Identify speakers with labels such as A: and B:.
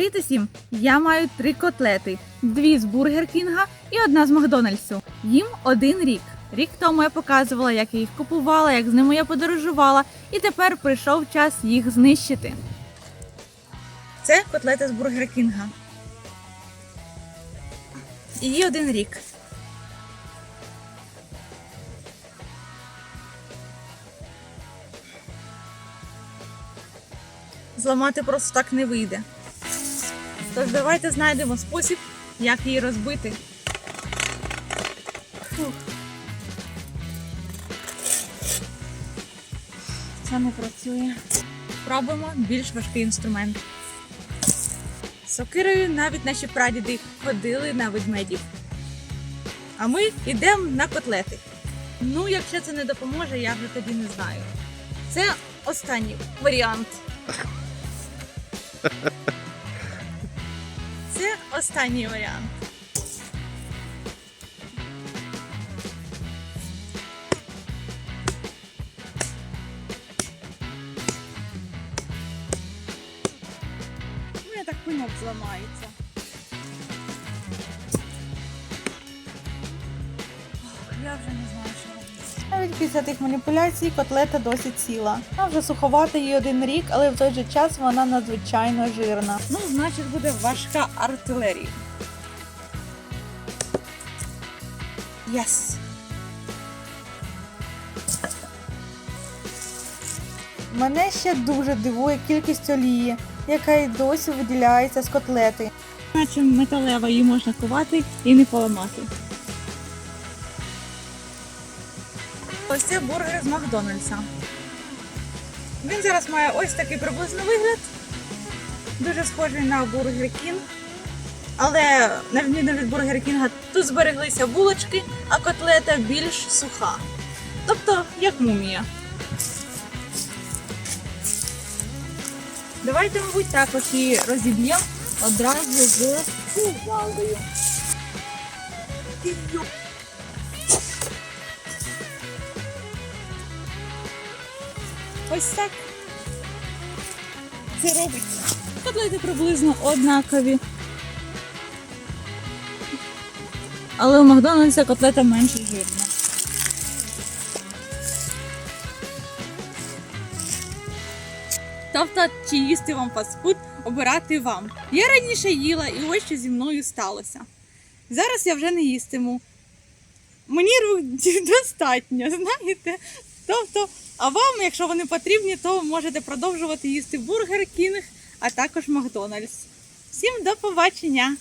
A: Привіт усім! Я маю три котлети: дві з Бургер Кінга і одна з Макдональдсу. Їм один рік. Рік тому я показувала, як я їх купувала, як з ними я подорожувала, і тепер прийшов час їх знищити. Це котлета з Бургер Кінга. Її один рік. Зламати просто так не вийде. Тож давайте знайдемо спосіб, як її розбити. Фух. Це не працює. Пробуємо більш важкий інструмент. Сокирою навіть наші прадіди ходили на ведмедів. А ми йдемо на котлети. Ну, якщо це не допоможе, я вже тоді не знаю. Це останній варіант. Це останній варіант. Ну, я так пеньок зламається. Я вже не знаю, що. Навіть після тих маніпуляцій котлета досить ціла. Вона вже суховата їй один рік, але в той же час вона надзвичайно жирна. Ну, значить, буде важка артилерія. Єс! Мене ще дуже дивує кількість олії, яка й досі виділяється з котлети. Наче металева її можна кувати і не поламати. Ось це бургер з Макдональдса. Він зараз має ось такий приблизно вигляд. Дуже схожий на бургер Кінг. Але на відміну від бургер Кінга, тут збереглися булочки, а котлета більш суха. Тобто, як мумія. Давайте, мабуть, також її розіб'ємо одразу з кувалдою. Ось так. Це робиться. Котлети приблизно однакові. Але у Макдональдса котлета менше жирна. Тобто, чи їсти вам фастфуд, обирати вам. Я раніше їла і ось що зі мною сталося. Зараз я вже не їстиму. Мені рук достатньо, знаєте. Тобто, а вам, якщо вони потрібні, то можете продовжувати їсти Бургер Кінг, а також Макдональдс. Всім до побачення!